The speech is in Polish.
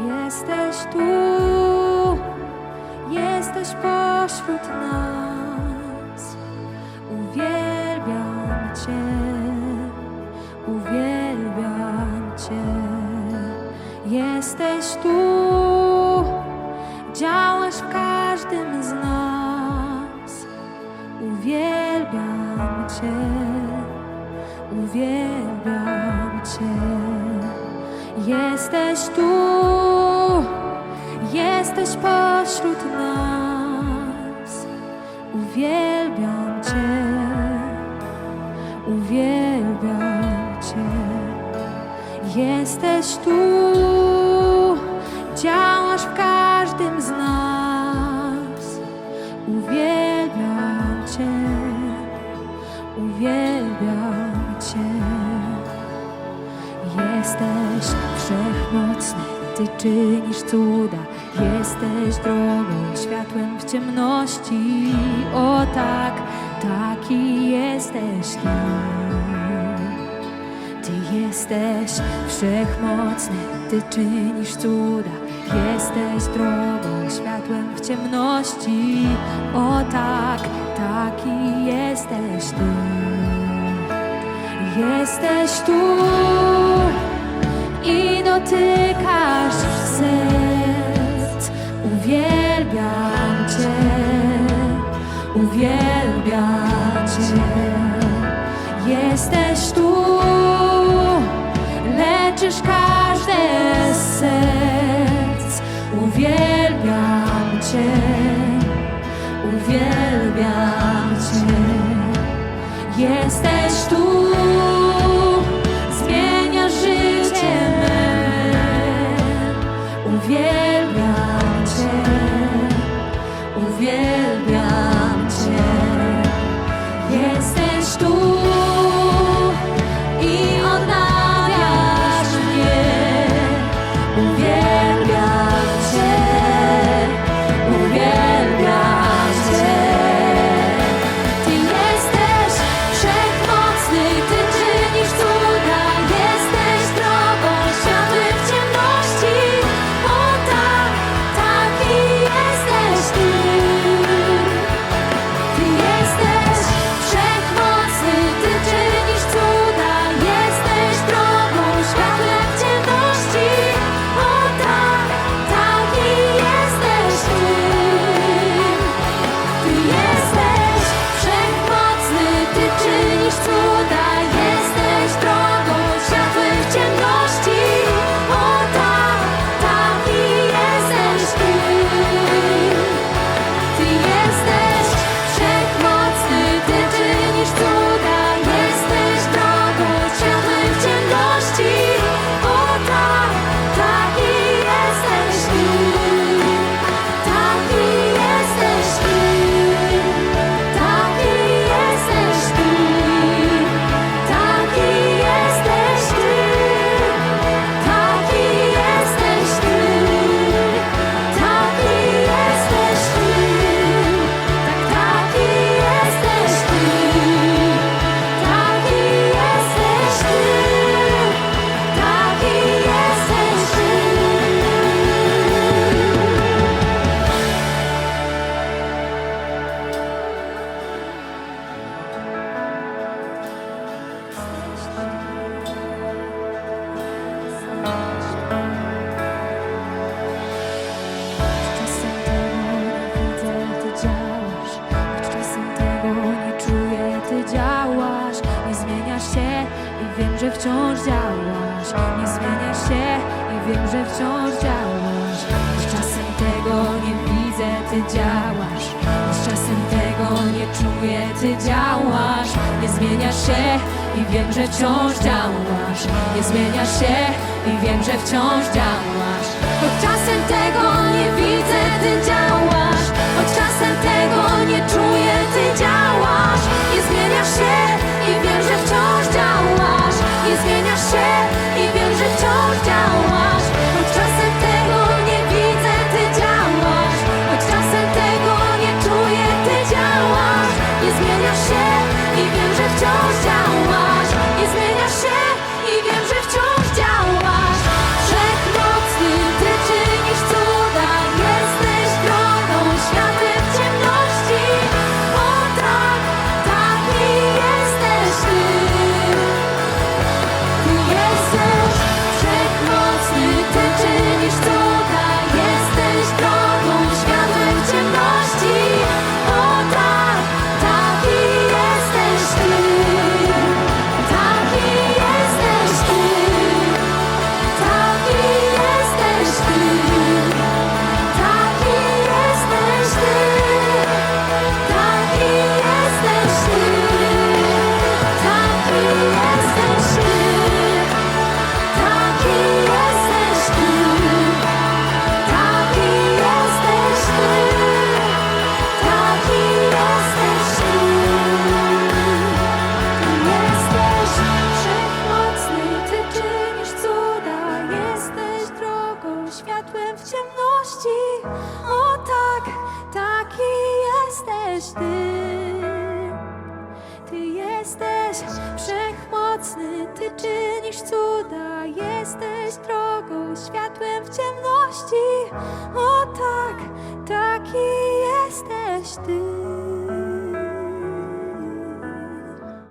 Jesteś tu, jesteś pośród nas. Uwielbiam Cię, uwielbiam Cię. Jesteś tu, działasz w każdym z nas. Uwielbiam Cię, uwielbiam Cię. Jesteś tu, jesteś pośród nas. Uwielbiam Cię, uwielbiam Cię. Jesteś tu, cuda. Jesteś drogą, światłem w ciemności. O tak, taki jesteś Ty. Ty jesteś wszechmocny, Ty czynisz cuda. Jesteś drogą, światłem w ciemności. O tak, taki jesteś Ty. Jesteś tu Jesteś tu, leczysz każde serc. Uwielbiam Cię, uwielbiam Cię. Jesteś że wciąż działasz. Nie zmieniasz się i wiem, że wciąż działasz. Choć czasem tego nie widzę, Ty działasz. Choć czasem tego nie czuję, Ty działasz. Nie zmieniasz się i wiem, że wciąż działasz. Nie zmieniasz się i wiem, że wciąż działasz. Choć czasem tego nie widzę, Ty działasz Ty. Ty jesteś wszechmocny, Ty czynisz cuda, jesteś drogą, światłem w ciemności. O tak, taki jesteś Ty.